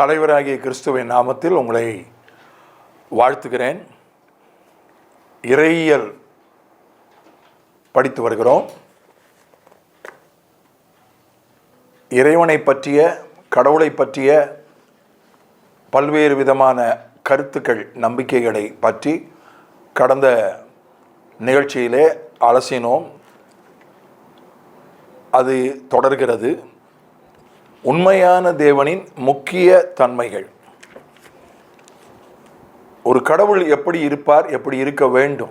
தலைவராகிய கிறிஸ்துவின் நாமத்தில் உங்களை வாழ்த்துகிறேன். இறையியல் படித்து வருகிறோம். இறைவனை பற்றிய கடவுளை பற்றிய பல்வேறு விதமான கருத்துக்கள் நம்பிக்கைகளை பற்றி கடந்த நிகழ்ச்சியிலே அலசினோம். அது தொடர்கிறது. உண்மையான தேவனின் முக்கிய தன்மைகள். ஒரு கடவுள் எப்படி இருப்பார் எப்படி இருக்க வேண்டும்?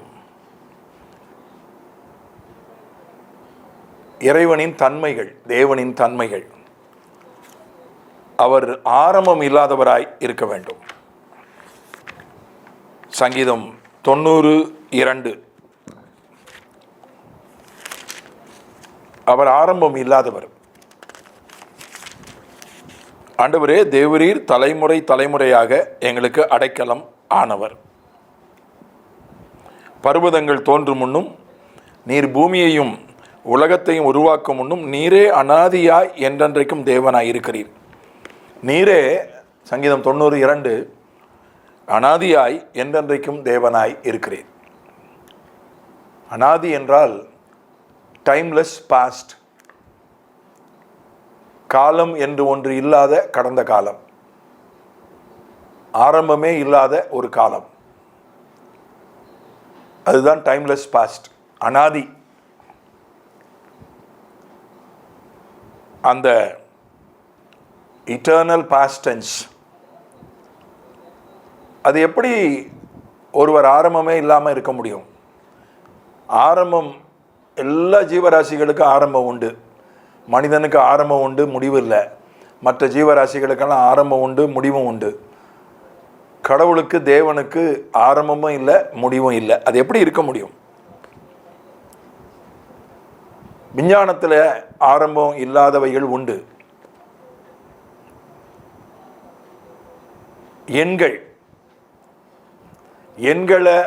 இறைவனின் தன்மைகள் தேவனின் தன்மைகள். அவர் ஆரம்பம் இல்லாதவராய் இருக்க வேண்டும். சங்கீதம் தொண்ணூறு இரண்டு. அவர் ஆரம்பம் இல்லாதவர். ஆண்டவரே தேவரீர் தலைமுறை தலைமுறையாக எங்களுக்கு அடைக்கலம் ஆனவர். பர்வதங்கள் தோன்றும் முன்னும் நீர் பூமியையும் உலகத்தையும் உருவாக்கும் முன்னும் நீரே அனாதியாய் என்றென்றைக்கும் தேவனாய் இருக்கிறீர். நீரே சங்கீதம் தொண்ணூறு இரண்டு அனாதியாய் என்றென்றைக்கும் தேவனாய் இருக்கிறீர். அனாதி என்றால் டைம்லெஸ் பாஸ்ட் காலம் என்று ஒன்று இல்லாத கடந்த காலம். ஆரம்பமே இல்லாத ஒரு காலம். அதுதான் டைம்லெஸ் பாஸ்ட் அனாதி. அந்த இட்டர்னல் பாஸ்டன்ஸ் அது எப்படி ஒருவர் ஆரம்பமே இல்லாமல் இருக்க முடியும்? ஆரம்பம் எல்லா ஜீவராசிகளுக்கும் ஆரம்பம் உண்டு. மனிதனுக்கு ஆரம்பம் உண்டு முடிவு இல்லை. மற்ற ஜீவராசிகளுக்கெல்லாம் ஆரம்பம் உண்டு முடிவும் உண்டு. கடவுளுக்கு தேவனுக்கு ஆரம்பமும் இல்லை முடிவும் இல்லை. அது எப்படி இருக்க முடியும்? விஞ்ஞானத்தில் ஆரம்பம் இல்லாதவைகள் உண்டு. எண்கள். எண்களை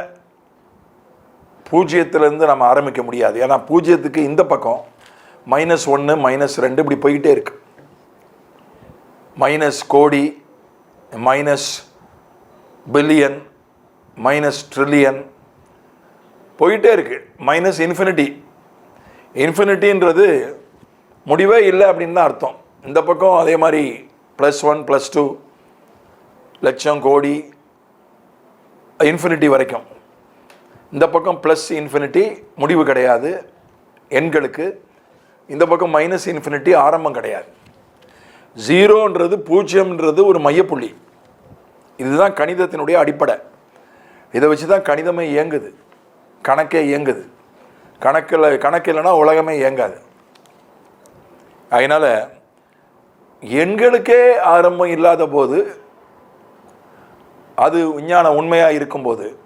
பூஜ்ஜியத்திலேருந்து நம்ம ஆரம்பிக்க முடியாது. ஏன்னா பூஜ்ஜியத்துக்கு இந்த பக்கம் மைனஸ் ஒன்று மைனஸ் ரெண்டு இப்படி போய்கிட்டே இருக்கு. மைனஸ் கோடி மைனஸ் பில்லியன் மைனஸ் ட்ரில்லியன் போயிட்டே இருக்கு. மைனஸ் இன்ஃபினிட்டி இன்ஃபினிட்டின்றது முடிவே இல்லை அப்படின்னு தான் அர்த்தம். இந்த பக்கம் அதே மாதிரி ப்ளஸ் ஒன் ப்ளஸ் டூ லட்சம் கோடி இன்ஃபினிட்டி வரைக்கும். இந்த பக்கம் ப்ளஸ் இன்ஃபினிட்டி முடிவு கிடையாது. எண்களுக்கு இந்த பக்கம் மைனஸ் இன்ஃபினிட்டி ஆரம்பம் கிடையாது. ஜீரோன்றது பூஜ்ஜியம்ன்றது ஒரு மையப்புள்ளி. இதுதான் கணிதத்தினுடைய அடிப்படை. இதை வச்சு தான் கணிதமே இயங்குது. கணக்கே இயங்குது. கணக்கில் கணக்கு இல்லைன்னா உலகமே இயங்காது. அதனால் எண்களுக்கே ஆரம்பம் இல்லாத போது அது விஞ்ஞான உண்மையாக இருக்கும்போது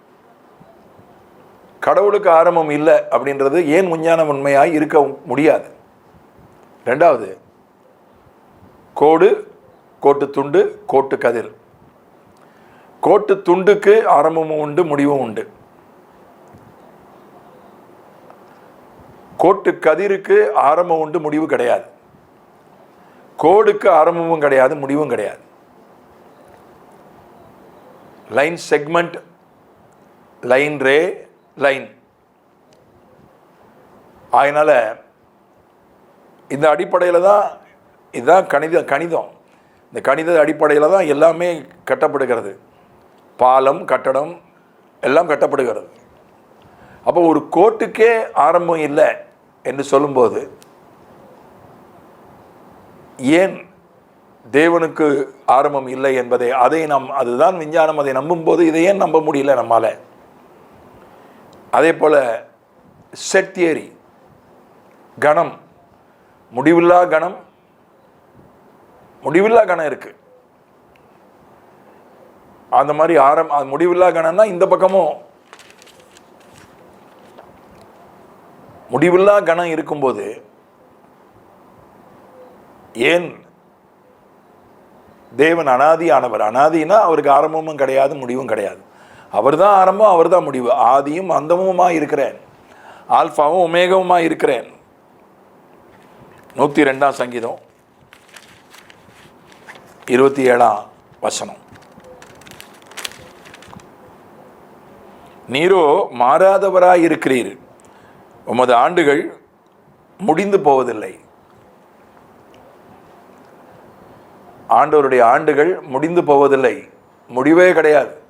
கடவுளுக்கு ஆரம்பம் இல்லை அப்படின்றது ஏன் விஞ்ஞான உண்மையாக இருக்க முடியாது? ரெண்டாவது கோடு கோட்டு துண்டு கோட்டு கதிர். கோட்டு துண்டுக்கு ஆரம்பமும் உண்டு முடிவும் உண்டு. கோட்டு கதிருக்கு ஆரம்பம் உண்டு முடிவு கிடையாது. கோடுக்கு ஆரம்பமும் கிடையாது முடிவும் கிடையாது. Line segment line ray line. அதனால் இந்த அடிப்படையில் தான் இதுதான் கணித கணிதம். இந்த கணித அடிப்படையில் தான் எல்லாமே கட்டப்படுகிறது. பாலம் கட்டடம் எல்லாம் கட்டப்படுகிறது. அப்போ ஒரு கோட்டுக்கே ஆரம்பம் இல்லை என்று சொல்லும்போது ஏன் தேவனுக்கு ஆரம்பம் இல்லை என்பதை அதை நம் அதுதான் விஞ்ஞானம் அதை நம்பும்போது இதை ஏன் நம்ப முடியல நம்மால்? அதே போல் செட் தியரி கணம் முடிவில்லா கணம் முடிவில்லா கணம் இருக்கு. அந்த மாதிரி ஆரம் அது முடிவில்லா கணம்னா இந்த பக்கமும். முடிவில்லா கணம் இருக்கும்போது ஏன் தேவன் அனாதியானவர்? அனாதினா அவருக்கு ஆரம்பமும் கிடையாது முடிவும் கிடையாது. அவர் தான் ஆரம்பம் அவர் தான் முடிவு. ஆதியும் அந்தமுமா இருக்கிறேன். ஆல்ஃபாவும் உமேகவுமாக இருக்கிறேன். நூற்றி ரெண்டாம் சங்கீதம் இருபத்தி ஏழாம் வசனம். நீரோ மாறாதவராய் இருக்கிறீர் உமது ஆண்டுகள் முடிந்து போவதில்லை. ஆண்டவருடைய ஆண்டுகள் முடிந்து போவதில்லை. முடிவே கிடையாது.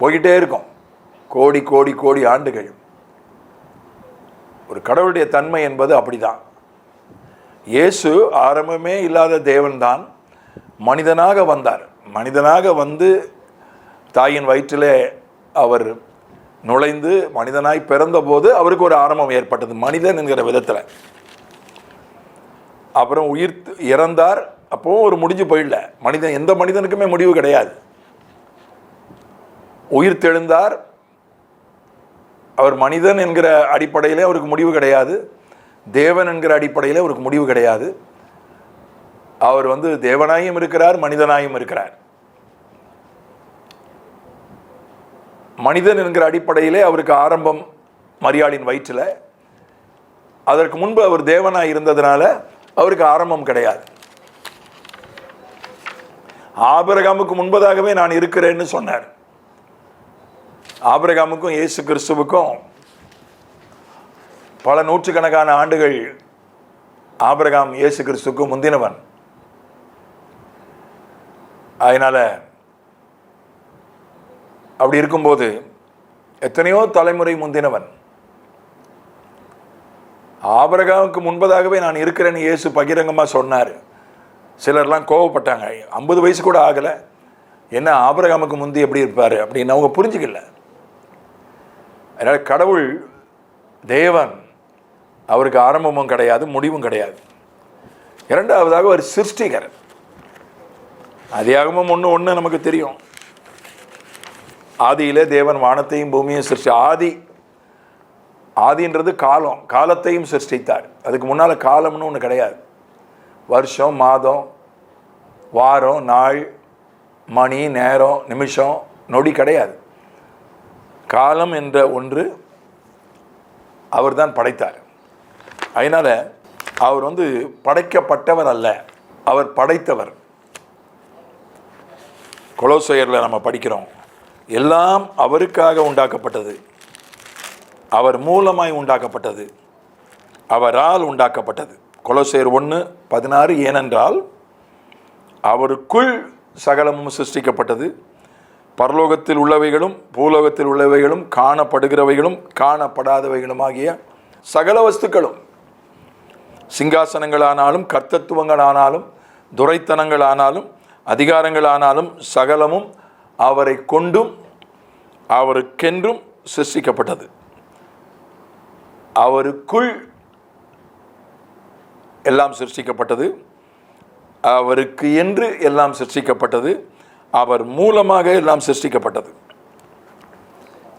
போய்கிட்டே இருக்கும். கோடி கோடி கோடி ஆண்டுகள். ஒரு கடவுளுடைய தன்மை என்பது அப்படிதான். இயேசு ஆரம்பமே இல்லாத தேவன்தான் மனிதனாக வந்தார். மனிதனாக வந்து தாயின் வயிற்றிலே அவர் நுழைந்து மனிதனாய் பிறந்தபோது அவருக்கு ஒரு ஆரம்பம் ஏற்பட்டது மனிதன் என்கிற விதத்தில். அப்புறம் உயிர் இறந்தார் அப்போ ஒரு முடிஞ்சு போயிடல. மனிதன் எந்த மனிதனுக்குமே முடிவு கிடையாது. உயிர் தெழுந்தார் அவர் மனிதன் என்கிற அடிப்படையிலே அவருக்கு முடிவு கிடையாது. தேவன் என்கிற அடிப்படையில் அவருக்கு முடிவு கிடையாது. அவர் வந்து தேவனாயும் இருக்கிறார் மனிதனாயும் இருக்கிறார். மனிதன் என்கிற அடிப்படையிலே அவருக்கு ஆரம்பம் மரியாளின் வயிற்றில். அதற்கு முன்பு அவர் தேவனாய் இருந்ததுனால அவருக்கு ஆரம்பம் கிடையாது. ஆபரகாமுக்கு முன்பதாகவே நான் இருக்கிறேன்னு சொன்னார். ஆபிரகாமுக்கும் இயேசு கிறிஸ்துவுக்கும் பல நூற்றுக்கணக்கான ஆண்டுகள் ஆபிரகாம் இயேசு கிறிஸ்துவுக்கு முந்தினவன். அதனால் அப்படி இருக்கும்போது எத்தனையோ தலைமுறை முந்தினவன். ஆபரகாமுக்கு முன்பதாகவே நான் இருக்கிறேன்னு இயேசு பகிரங்கமாக சொன்னார். சிலர்லாம் கோவப்பட்டாங்க. ஐம்பது வயசு கூட ஆகலை. என்ன ஆபரகாமுக்கு முந்தி எப்படி இருப்பார் அப்படின்னு அவங்க புரிஞ்சுக்கல. அதனால் கடவுள் தேவன் அவருக்கு ஆரம்பமும் கிடையாது முடிவும் கிடையாது. இரண்டாவதாக ஒரு சிருஷ்டிகர் அதிகாகமும் ஒன்று ஒன்று நமக்கு தெரியும். ஆதியிலே தேவன் வானத்தையும் பூமியையும் சிருஷ்டி ஆதி ஆதின்றது காலம் காலத்தையும் சிருஷ்டித்தார். அதுக்கு முன்னால் காலம்னு ஒன்று கிடையாது. வருஷம் மாதம் வாரம் நாள் மணி நேரம் நிமிஷம் நொடி கிடையாது. காலம் என்ற ஒன்று அவர்தான் படைத்தார். அதனால் அவர் வந்து படைக்கப்பட்டவர் அல்ல அவர் படைத்தவர். கொலோசையரில் நம்ம படிக்கிறோம் எல்லாம் அவருக்காக உண்டாக்கப்பட்டது. அவர் மூலமாய் உண்டாக்கப்பட்டது. அவரால் உண்டாக்கப்பட்டது. கொலோசையர் ஒன்று பதினாறு ஏனென்றால் அவருக்குள் சகலமும் சிருஷ்டிக்கப்பட்டது. பரலோகத்தில் உள்ளவைகளும் பூலோகத்தில் உள்ளவைகளும் காணப்படுகிறவைகளும் காணப்படாதவைகளும் ஆகிய சகல வஸ்துக்களும் சிங்காசனங்களானாலும் கர்த்தத்துவங்களானாலும் துரைத்தனங்களானாலும் அதிகாரங்களானாலும் சகலமும் அவரை கொண்டும் அவருக்கென்றும் சிருஷ்டிக்கப்பட்டது. அவருக்குள் எல்லாம் சிருஷ்டிக்கப்பட்டது. அவருக்கு என்று எல்லாம் சிருஷ்டிக்கப்பட்டது. அவர் மூலமாக எல்லாம் சிருஷ்டிக்கப்பட்டது.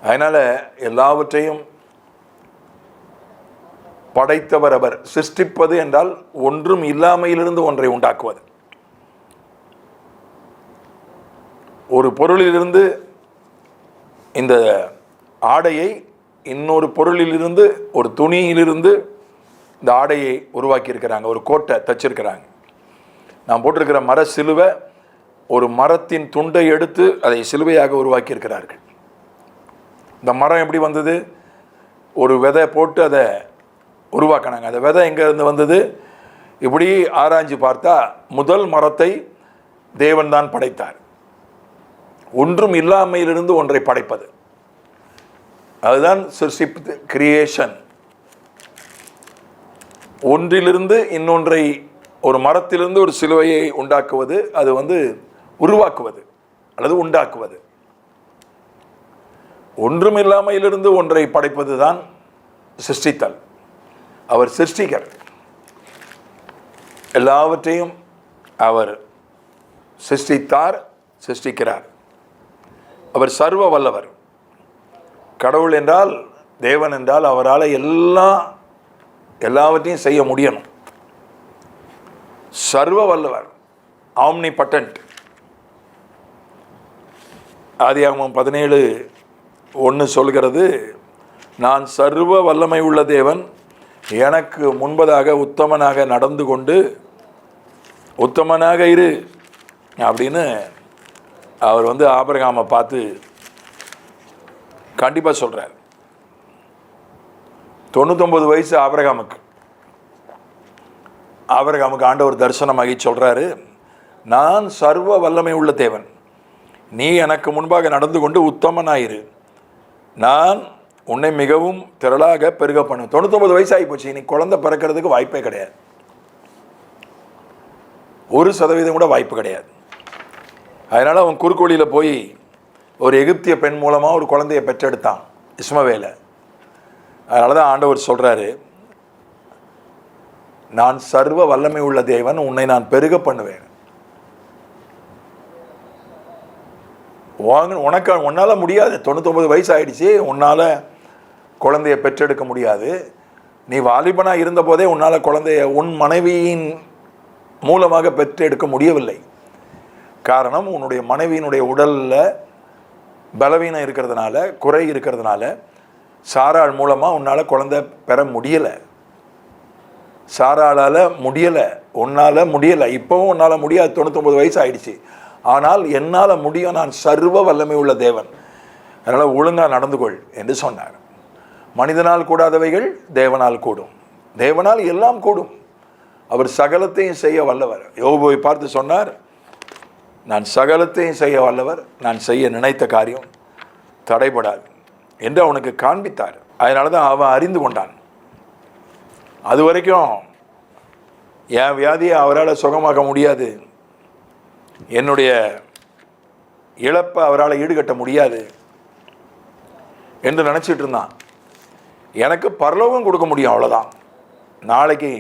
அதனால் எல்லாவற்றையும் படைத்தவர் அவர். சிருஷ்டிப்பது என்றால் ஒன்றும் இல்லாமையிலிருந்து ஒன்றை உண்டாக்குவது. ஒரு பொருளிலிருந்து இந்த ஆடையை இன்னொரு பொருளிலிருந்து ஒரு துணியிலிருந்து இந்த ஆடையை உருவாக்கியிருக்கிறாங்க ஒரு கோட்டை தச்சிருக்கிறாங்க. நான் போட்டிருக்கிற மர சிலுவை ஒரு மரத்தின் துண்டை எடுத்து அதை சிலுவையாக உருவாக்கியிருக்கிறார்கள். இந்த மரம் எப்படி வந்தது? ஒரு விதை போட்டு அதை உருவாக்கினாங்க. அந்த விதை எங்கேருந்து வந்தது? இப்படி ஆராய்ஞ்சு பார்த்தா முதல் மரத்தை தேவன் தான் படைத்தார். ஒன்றும் இல்லாமையிலிருந்து ஒன்றை படைப்பது. அதுதான் சிருஷிப் கிரியேஷன் ஒன்றிலிருந்து இன்னொன்றை ஒரு மரத்திலிருந்து ஒரு சிலுவையை உண்டாக்குவது. அது வந்து உருவாக்குவது அல்லது உண்டாக்குவது. ஒன்றும் இல்லாமையிலிருந்து ஒன்றை படைப்பது தான் சிருஷ்டித்தல். அவர் சிருஷ்டிகர். எல்லாவற்றையும் அவர் சிருஷ்டித்தார் சிருஷ்டிக்கிறார். அவர் சர்வ வல்லவர். கடவுள் என்றால் தேவன் என்றால் அவரால் எல்லா எல்லாவற்றையும் செய்ய முடியணும். சர்வ வல்லவர் ஆம்னி பட்டன்ட் ஆதியாகமம் பதினேழு ஒன்று சொல்கிறது நான் சர்வ வல்லமை உள்ள தேவன் எனக்கு முன்பதாக உத்தமனாக நடந்து கொண்டு உத்தமனாக இரு அப்படின்னு அவர் வந்து ஆபரகாமை பார்த்து கண்டிப்பாக சொல்கிறார் தொண்ணூத்தொம்பது வயசு ஆபரகாமுக்கு. ஆபரகாமுக்கு ஆண்டவர் தரிசனமாகி சொல்கிறாரு நான் சர்வ வல்லமை உள்ள தேவன் நீ எனக்கு முன்பாக நடந்து கொண்டு உத்தமனாயிரு. நான் உன்னை மிகவும் திரளாக பெருக பண்ணு தொண்ணூத்தொம்பது வயசாகி போச்சு. நீ குழந்தை பிறக்கிறதுக்கு வாய்ப்பே கிடையாது. ஒரு சதவீதம் கூட வாய்ப்பு கிடையாது. அதனால் அவன் குறுக்கோழியில் போய் ஒரு எகிப்திய பெண் மூலமாக ஒரு குழந்தையை பெற்றெடுத்தான். இஸ்மவேலை. அதனால தான் ஆண்டவர் சொல்கிறாரு நான் சர்வ வல்லமை உள்ள தேவன். உன்னை நான் பெருக பண்ணுவேன். வாங்க உனக்கு உன்னால் முடியாது. தொண்ணூத்தொம்பது வயசு ஆகிடுச்சி உன்னால் குழந்தைய பெற்றெடுக்க முடியாது. நீ வாலிபனாக இருந்தபோதே உன்னால் குழந்தைய உன் மனைவியின் மூலமாக பெற்றெடுக்க முடியவில்லை. காரணம் உன்னுடைய மனைவியினுடைய உடலில் பலவீனம் இருக்கிறதுனால குறை இருக்கிறதுனால சாராள் மூலமாக உன்னால் குழந்தை பெற முடியலை. சாராளால் முடியலை. உன்னால் முடியலை. இப்போவும் உன்னால் முடியாது. தொண்ணூத்தொம்பது வயசு ஆயிடுச்சு ஆனால் என்னால் முடியும் நான் சர்வ வல்லமை உள்ள தேவன். அதனால் ஒழுங்காக நடந்து கொள் என்று சொன்னார். மனிதனால் கூடாதவைகள் தேவனால் கூடும். தேவனால் எல்லாம் கூடும். அவர் சகலத்தையும் செய்ய வல்லவர். யோபுவை பார்த்து சொன்னார் நான் சகலத்தையும் செய்ய வல்லவர். நான் செய்ய நினைத்த காரியம் தடைபடாது என்று அவனுக்கு காண்பித்தார். அதனால தான் அவன் அறிந்து கொண்டான். அது வரைக்கும் என் வியாதியை அவரால் சுகமாக்க முடியாது. என்னுடைய இழப்பை அவரால் ஈடுகட்ட முடியாது என்று நினச்சிட்டு இருந்தான். எனக்கு பரலோகம் கொடுக்க முடியும் அவ்வளோதான் நாளைக்கு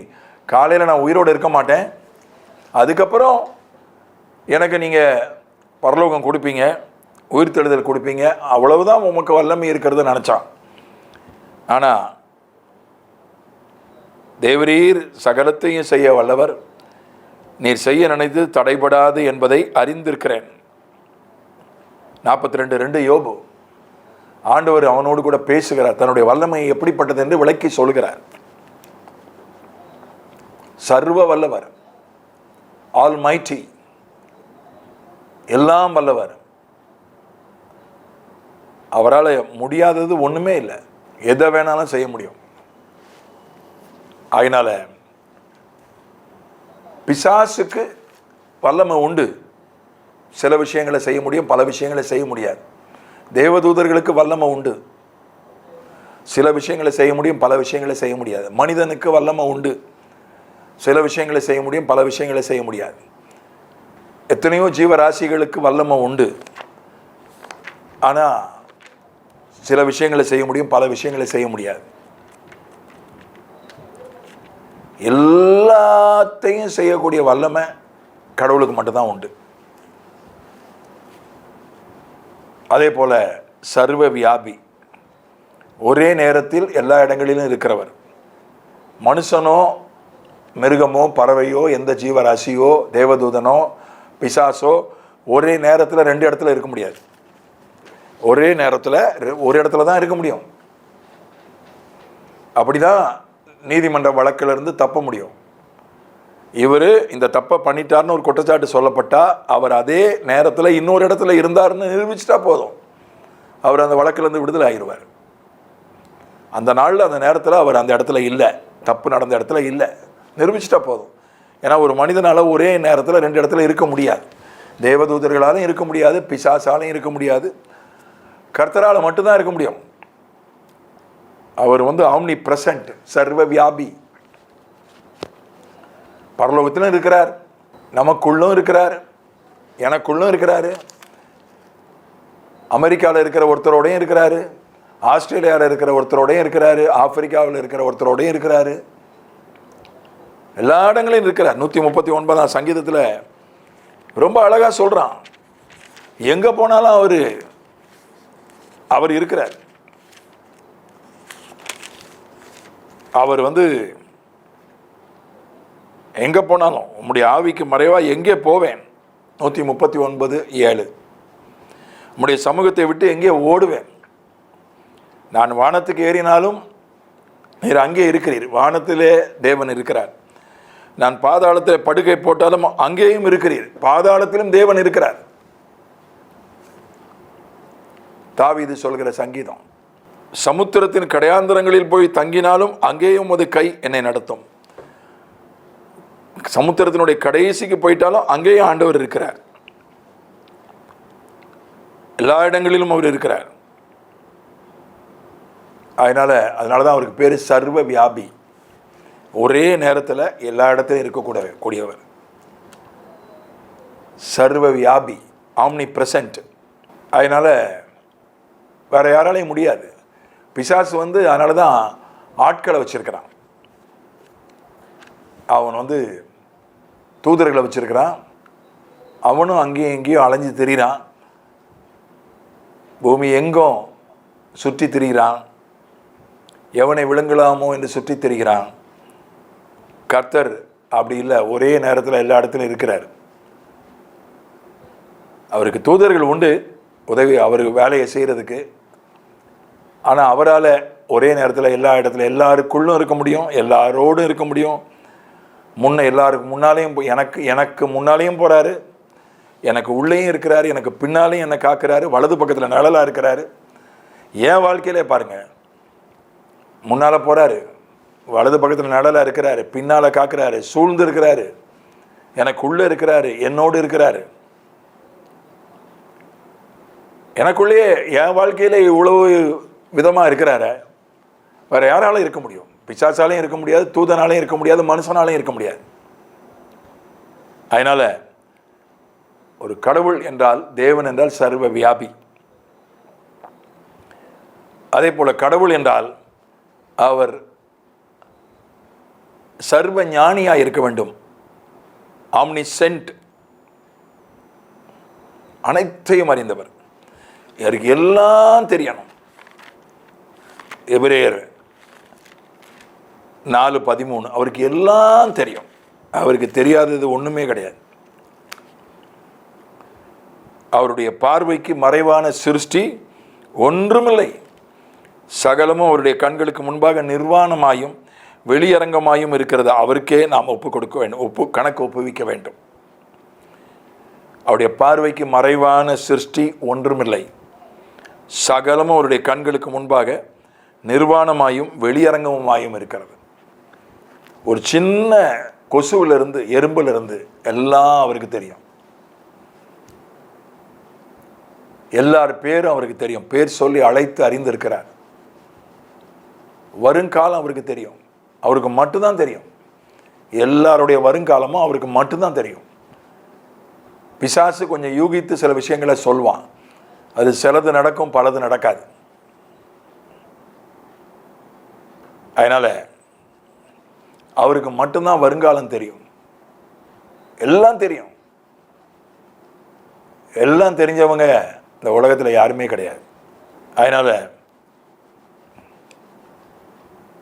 காலையில் நான் உயிரோடு இருக்க மாட்டேன். அதுக்கப்புறம் எனக்கு நீங்கள் பரலோகம் கொடுப்பீங்க உயிர் தெழுதல் கொடுப்பீங்க. அவ்வளவுதான் உமக்கு வல்லமை இருக்கிறது நினச்சான். ஆனால் தேவரீர் சகலத்தையும் செய்ய வல்லவர். நீர் செய்ய நினைத்து தடைபடாது என்பதை அறிந்திருக்கிறேன். நாற்பத்தி ரெண்டு ரெண்டு யோபு. ஆண்டவர் அவனோடு கூட பேசுகிறார். தன்னுடைய வல்லமை எப்படிப்பட்டது என்று விளக்கி சொல்கிறார். சர்வ வல்லவர் ஆல் மைட்டி எல்லாம் வல்லவர். அவரால் முடியாதது ஒன்றுமே இல்லை. எதை வேணாலும் செய்ய முடியும். அதனால் பிசாசுக்கு வல்லமை உண்டு. சில விஷயங்களை செய்ய முடியும் பல விஷயங்களை செய்ய முடியாது. தேவதூதர்களுக்கு வல்லமை உண்டு. சில விஷயங்களை செய்ய முடியும் பல விஷயங்களை செய்ய முடியாது. மனிதனுக்கு வல்லமை உண்டு. சில விஷயங்களை செய்ய முடியும் பல விஷயங்களை செய்ய முடியாது. எத்தனையோ ஜீவராசிகளுக்கு வல்லமை உண்டு. ஆனால் சில விஷயங்களை செய்ய முடியும் பல விஷயங்களை செய்ய முடியாது. எல்லாத்தையும் செய்யக்கூடிய வல்லமை கடவுளுக்கு மட்டும்தான் உண்டு. அதே போல் சர்வ வியாபி ஒரே நேரத்தில் எல்லா இடங்களிலும் இருக்கிறவர். மனுஷனோ மிருகமோ பறவையோ எந்த ஜீவராசியோ தேவதூதனோ பிசாசோ ஒரே நேரத்தில் ரெண்டு இடத்துல இருக்க முடியாது. ஒரே நேரத்தில் ரெ- ஒரு இடத்துல தான் இருக்க முடியும். அப்படிதான் நீதிமன்ற வழக்கிலிருந்து தப்ப முடியும். இவர் இந்த தப்பை பண்ணிட்டார்னு ஒரு குற்றச்சாட்டு சொல்லப்பட்டால் அவர் அதே நேரத்தில் இன்னொரு இடத்துல இருந்தாருன்னு நிரூபிச்சிட்டா போதும். அவர் அந்த வழக்கிலேருந்து விடுதலை ஆகிடுவார் அந்த நாளில் அந்த நேரத்தில் அவர் அந்த இடத்துல இல்லை. தப்பு நடந்த இடத்துல இல்லை. நிரூபிச்சிட்டா போதும். ஏன்னா ஒரு மனிதனால் ஒரே நேரத்தில் ரெண்டு இடத்துல இருக்க முடியாது. தேவதூதர்களாலும் இருக்க முடியாது பிசாசாலையும் இருக்க முடியாது. கர்த்தரால் மட்டும்தான் இருக்க முடியும். அவர் வந்து ஆம்னி பிரசன்ட் சர்வ வியாபி பரலோகத்திலும் இருக்கிறார் நமக்குள்ளும் இருக்கிறார் எனக்குள்ளும் இருக்கிறாரு. அமெரிக்காவில் இருக்கிற ஒருத்தரோடையும் இருக்கிறாரு ஆஸ்திரேலியாவில் இருக்கிற ஒருத்தரோடையும் இருக்கிறாரு ஆப்பிரிக்காவில் இருக்கிற ஒருத்தரோடையும் இருக்கிறாரு. எல்லா இடங்களையும் இருக்கிறார். நூற்றி முப்பத்தி ஒன்பதாம் சங்கீதத்தில் ரொம்ப அழகாக சொல்கிறான் எங்கே போனாலும் அவர் அவர் இருக்கிறார். அவர் வந்து எங்கே போனாலும் உம்முடைய ஆவிக்கு மறைவாக எங்கே போவேன்? நூற்றி முப்பத்தி ஒன்பது ஏழு. உம்முடைய சமூகத்தை விட்டு எங்கே ஓடுவேன்? நான் வானத்துக்கு ஏறினாலும் நீர் அங்கே இருக்கிறீர். வானத்திலே தேவன் இருக்கிறார். நான் பாதாளத்தில் படுக்கை போட்டாலும் அங்கேயும் இருக்கிறீர். பாதாளத்திலும் தேவன் இருக்கிறார். தாவி இது சொல்கிற சங்கீதம். சமுத்திரத்தின் கடையாந்தரங்களில் போய் தங்கினாலும் அங்கேயும் அது கை என்னை நடத்தும். சமுத்திரத்தினுடைய கடைசிக்கு போயிட்டாலும் அங்கேயும் ஆண்டவர் இருக்கிறார். எல்லா இடங்களிலும் அவர் இருக்கிறார். அதனால் அதனால தான் அவருக்கு பேர் சர்வ வியாபி. ஒரே நேரத்தில் எல்லா இடத்துலையும் இருக்கக்கூடவே கூடியவர். சர்வ வியாபி ஆம்னி பிரசன்ட் அதனால் வேற யாராலையும் முடியாது. பிசாசு வந்து அதனால தான் ஆட்களை வச்சிருக்கிறான். அவன் வந்து தூதர்களை வச்சிருக்கிறான். அவனும் அங்கேயும் எங்கேயும் அலைஞ்சு திரிகிறான் பூமி எங்கும் சுற்றி திரிகிறான் எவனை விழுங்கலாமோ என்று சுற்றி திரிகிறான். கர்த்தர் அப்படி இல்லை ஒரே நேரத்தில் எல்லா இடத்துலையும் இருக்கிறார். அவருக்கு தூதர்கள் உண்டு. உதவி அவருக்கு வேலையை செய்கிறதுக்கு ஆனால் அவரால் ஒரே நேரத்தில் எல்லா இடத்துல எல்லாருக்குள்ளும் இருக்க முடியும் எல்லாரோடும் இருக்க முடியும். முன்ன எல்லாருக்கும் முன்னாலேயும் எனக்கு எனக்கு முன்னாலேயும் போகிறாரு எனக்கு உள்ளேயும் இருக்கிறாரு எனக்கு பின்னாலேயும் என்னை காக்கிறாரு வலது பக்கத்தில் நிழலாக இருக்கிறாரு. என் வாழ்க்கையிலே பாருங்கள் முன்னால் போகிறாரு வலது பக்கத்தில் நிழலாக இருக்கிறாரு பின்னால் காக்கிறாரு சூழ்ந்து இருக்கிறாரு எனக்கு உள்ளே இருக்கிறாரு என்னோடு இருக்கிறாரு. எனக்குள்ளேயே என் வாழ்க்கையிலே இவ்வளவு விதமாக இருக்கிறாரு. வேற யாராலும் இருக்க முடியும்? பிசாசாலையும் இருக்க முடியாது தூதனாலையும் இருக்க முடியாது மனுஷனாலையும் இருக்க முடியாது. அதனால ஒரு கடவுள் என்றால் தேவன் என்றால் சர்வ வியாபி. அதே போல கடவுள் என்றால் அவர் சர்வ ஞானியாக இருக்க வேண்டும். ஆம்னி சென்ட் அனைத்தையும் அறிந்தவர். எனக்கு எல்லாம் தெரியணும். எபிரேயர் நாலு பதிமூணு. அவருக்கு எல்லாம் தெரியும். அவருக்கு தெரியாதது ஒன்றுமே கிடையாது. அவருடைய பார்வைக்கு மறைவான சிருஷ்டி ஒன்றுமில்லை. சகலமும் அவருடைய கண்களுக்கு முன்பாக நிர்வாணமாயும் வெளியரங்கமாயும் இருக்கிறது. அவருக்கே நாம் ஒப்பு கொடுக்க வேண்டும். ஒப்பு கணக்கு ஒப்புவிக்க வேண்டும். அவருடைய பார்வைக்கு மறைவான சிருஷ்டி ஒன்றுமில்லை. சகலமும் அவருடைய கண்களுக்கு முன்பாக நிர்வாணமாயும் வெளியரங்கமாயும் இருக்கிறது. ஒரு சின்ன கொசுவிலிருந்து எறும்பிலிருந்து எல்லாம் அவருக்கு தெரியும். எல்லார் பேரும் அவருக்கு தெரியும். பேர் சொல்லி அழைத்து அறிந்திருக்கிறார். வருங்காலம் அவருக்கு தெரியும். அவருக்கு மட்டும்தான் தெரியும். எல்லாருடைய வருங்காலமும் அவருக்கு மட்டும்தான் தெரியும். பிசாசு கொஞ்சம் யூகித்து சில விஷயங்களை சொல்வான். அது சிலது நடக்கும் பலது நடக்காது. அதனால அவருக்கு மட்டும்தான் வருங்காலம் தெரியும். எல்லாம் தெரியும். எல்லாம் தெரிஞ்சவங்க இந்த உலகத்தில் யாருமே கிடையாது. அதனால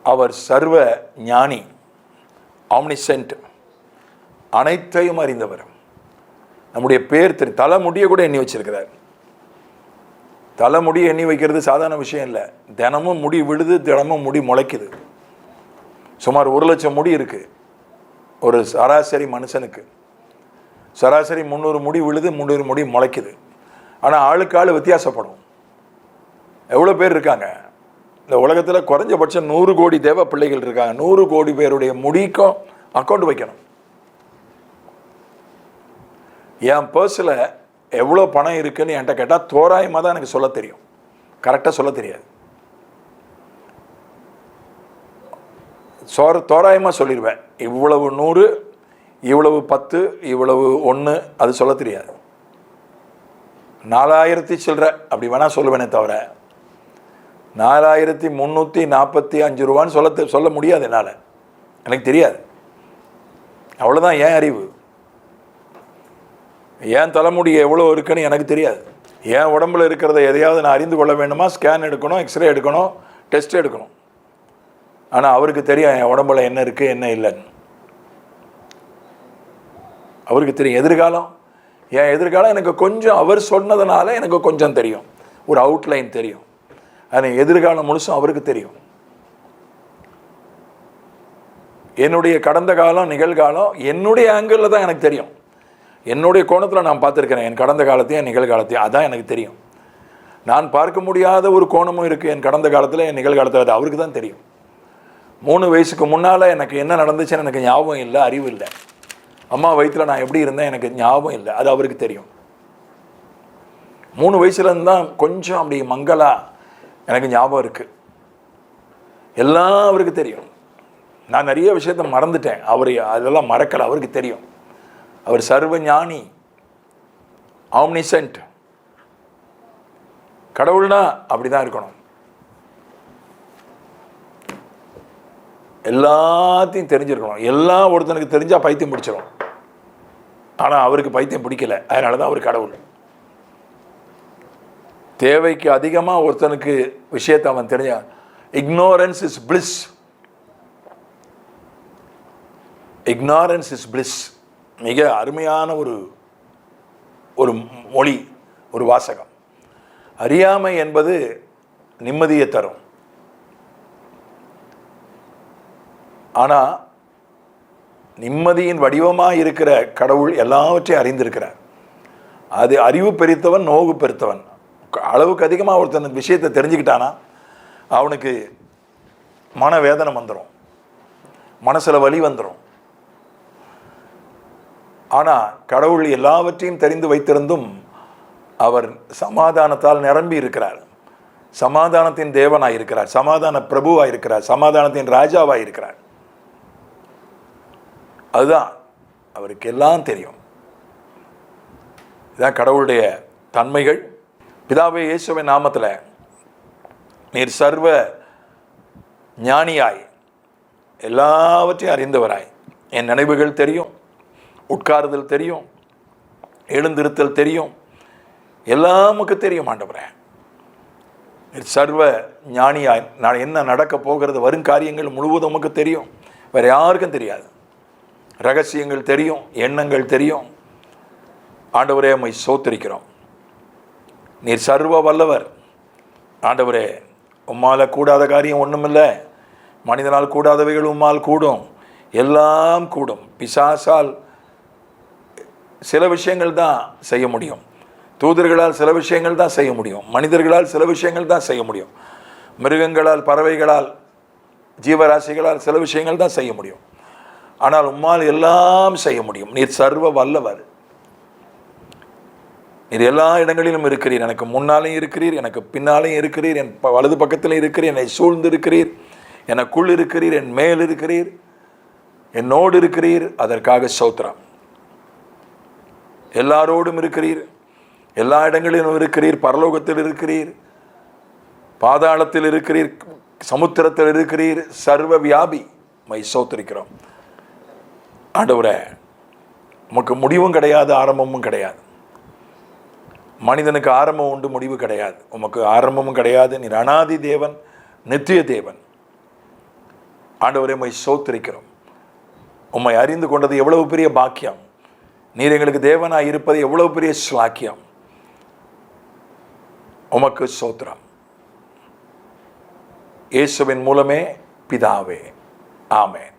அவர் சர்வ ஞானி ஆம்னிசென்ட் அனைத்தையும் அறிந்தவர். நம்முடைய பேர் தெரி தலைமுடியை கூட எண்ணி வச்சிருக்கிறார். தலைமுடி எண்ணி வைக்கிறது சாதாரண விஷயம் இல்லை. தினமும் முடி விழுது தினமும் முடி முளைக்குது. சுமார் ஒரு லட்சம் முடி இருக்குது ஒரு சராசரி மனுஷனுக்கு. சராசரி முந்நூறு முடி விழுது முந்நூறு முடி முளைக்குது. ஆனால் ஆளுக்கு ஆள் வித்தியாசப்படும். எவ்வளோ பேர் இருக்காங்க? இந்த உலகத்தில் குறைஞ்சபட்சம் நூறு கோடி தேவ பிள்ளைகள் இருக்காங்க. நூறு கோடி பேருடைய முடிக்கும் அக்கௌண்ட் வைக்கணும். என் பர்ஸில் எவ்வளோ பணம் இருக்குதுன்னு என்கிட்ட கேட்டால் தோராயமாக தான் எனக்கு சொல்ல தெரியும். கரெக்டாக சொல்ல தெரியாது. சோர தோராயமாக சொல்லிடுவேன் இவ்வளவு நூறு இவ்வளவு பத்து இவ்வளவு ஒன்று அது சொல்ல தெரியாது. நாலாயிரத்தி சில்லற அப்படி வேணால் சொல்லுவேனே தவிர நாலாயிரத்தி முந்நூற்றி நாற்பத்தி அஞ்சு ரூபான்னு சொல்ல சொல்ல முடியாது என்னால். எனக்கு தெரியாது. அவ்வளோதான் ஏன் அறிவு. ஏன் தலைமுடி எவ்வளோ இருக்குன்னு எனக்கு தெரியாது. என் உடம்புல இருக்கிறத எதையாவது நான் அறிந்து கொள்ள வேண்டுமா? ஸ்கேன் எடுக்கணும் எக்ஸ்ரே எடுக்கணும் டெஸ்ட் எடுக்கணும். ஆனால் அவருக்கு தெரியும் என் உடம்புல என்ன இருக்குது என்ன இல்லைன்னு. அவருக்கு தெரியும். எதிர்காலம்? என் எதிர்காலம் எனக்கு கொஞ்சம் அவர் சொன்னதுனால எனக்கு கொஞ்சம் தெரியும். ஒரு அவுட்லைன் தெரியும். ஆனால் எதிர்காலம் முழுசும் அவருக்கு தெரியும். என்னுடைய கடந்த காலம் நிகழ்காலம் என்னுடைய ஆங்கிளில் தான் எனக்கு தெரியும். என்னுடைய கோணத்தில் நான் பார்த்துருக்கிறேன் என் கடந்த காலத்தையும் என் நிகழ்காலத்தையும் அதான் எனக்கு தெரியும். நான் பார்க்க முடியாத ஒரு கோணமும் இருக்குது என் கடந்த காலத்தில் என் நிகழ்காலத்தில் அது அவருக்கு தான் தெரியும். மூணு வயசுக்கு முன்னால் எனக்கு என்ன நடந்துச்சுன்னு எனக்கு ஞாபகம் இல்லை அறிவு இல்லை. அம்மா வயிற்றில் நான் எப்படி இருந்தேன் எனக்கு ஞாபகம் இல்லை அது அவருக்கு தெரியும். மூணு வயசுலேருந்து தான் கொஞ்சம் அப்படி மங்களா எனக்கு ஞாபகம் இருக்குது எல்லாம் அவருக்கு தெரியும். நான் நிறைய விஷயத்த மறந்துட்டேன். அவர் அதெல்லாம் மறக்கலை அவருக்கு தெரியும். அவர் சர்வ ஞானி ஆம்னிசென்ட் கடவுள்னா அப்படி தான் இருக்கணும். எல்லாத்தையும் தெரிஞ்சிருக்கணும். எல்லாம் ஒருத்தனுக்கு தெரிஞ்சால் பைத்தியம் பிடிச்சிடும் ஆனால் அவருக்கு பைத்தியம் பிடிக்கல. அதனால தான் அவர் கடவுள். தேவைக்கு அதிகமாக ஒருத்தனுக்கு விஷயத்தை அவன் தெரிஞ்ச ignorance is bliss ignorance is bliss மிக அருமையான ஒரு ஒரு மொழி ஒரு வாசகம். அறியாமை என்பது நிம்மதியை தரும். ஆனால் நிம்மதியின் வடிவமாக இருக்கிற கடவுள் எல்லாவற்றையும் அறிந்திருக்கிறார். அது அறிவு பெருத்தவன் நோவு பெருத்தவன். அளவுக்கு அதிகமாக ஒருத்தன் விஷயத்தை தெரிஞ்சுக்கிட்டானா அவனுக்கு மனவேதனை வந்துடும் மனசில் வலி வந்துடும் ஆனால் கடவுள் எல்லாவற்றையும் தெரிந்து வைத்திருந்தும் அவர் சமாதானத்தால் நிரம்பி இருக்கிறார். சமாதானத்தின் தேவனாக இருக்கிறார். சமாதான பிரபுவாக இருக்கிறார். சமாதானத்தின் ராஜாவாக இருக்கிறார். அதுதான் அவருக்கு எல்லாம் தெரியும். இதுதான் கடவுளுடைய தன்மைகள். பிதாவே இயேசுவின் நாமத்தில் நீர் சர்வ ஞானியாய் எல்லாவற்றையும் அறிந்தவராய். என் நினைவுகள் தெரியும். உட்காருதல் தெரியும் எழுந்திருத்தல் தெரியும். எல்லாமுக்கு தெரியும் ஆண்டவரே. சர்வ ஞானியாய் நான் என்ன நடக்க போகிறது வரும் காரியங்கள் முழுவதும் உமக்கு தெரியும். வேற யாருக்கும் தெரியாது. ரகசியங்கள் தெரியும் எண்ணங்கள் தெரியும். ஆண்டவரே உம்மை சோத்திருக்கிறோம். நீர் சர்வ வல்லவர். ஆண்டவரே உம்மால கூடாத காரியம் ஒன்றுமில்லை மனிதனால் கூடாதவைகள் உம்மால் கூடும். எல்லாம் கூடும். பிசாசால் சில விஷயங்கள் தான் செய்ய முடியும். தூதர்களால் சில விஷயங்கள் தான் செய்ய முடியும். மனிதர்களால் சில விஷயங்கள் தான் செய்ய முடியும். மிருகங்களால் பறவைகளால் ஜீவராசிகளால் சில விஷயங்கள் தான் செய்ய முடியும். ஆனால் உம்மால் எல்லாம் செய்ய முடியும். நீர் சர்வ வல்லவர். நீர் எல்லா இடங்களிலும் இருக்கிறீர். எனக்கு முன்னாலேயும் இருக்கிறீர். எனக்கு பின்னாலேயும் இருக்கிறீர். என் ப- வலது பக்கத்திலையும் இருக்கிறீர். என்னை சூழ்ந்து இருக்கிறீர். எனக்குள் இருக்கிறீர். என் மேல் இருக்கிறீர். என்னோடு இருக்கிறீர். அதற்காக சௌத்ரா எல்லாரோடும் இருக்கிறீர். எல்லா இடங்களிலும் இருக்கிறீர். பரலோகத்தில் இருக்கிறீர். பாதாளத்தில் இருக்கிறீர். சமுத்திரத்தில் இருக்கிறீர். சர்வ வியாபி மை சோத்திருக்கிறோம். ஆண்டவரை உமக்கு முடிவும் கிடையாது ஆரம்பமும் கிடையாது. மனிதனுக்கு ஆரம்பம் உண்டு முடிவு கிடையாது. உமக்கு ஆரம்பமும் கிடையாது. நீர் அனாதி தேவன் நித்திய தேவன். ஆண்டவரை உம்மை சோத்திருக்கிறோம். உம்மை அறிந்து கொண்டது எவ்வளவு பெரிய பாக்கியம். நீர் எங்களுக்கு தேவனாக இருப்பது எவ்வளவு பெரிய ஸ்லாக்கியம் உமக்கு சோத்திரம். இயேசுவின் மூலமே பிதாவே. ஆமேன்.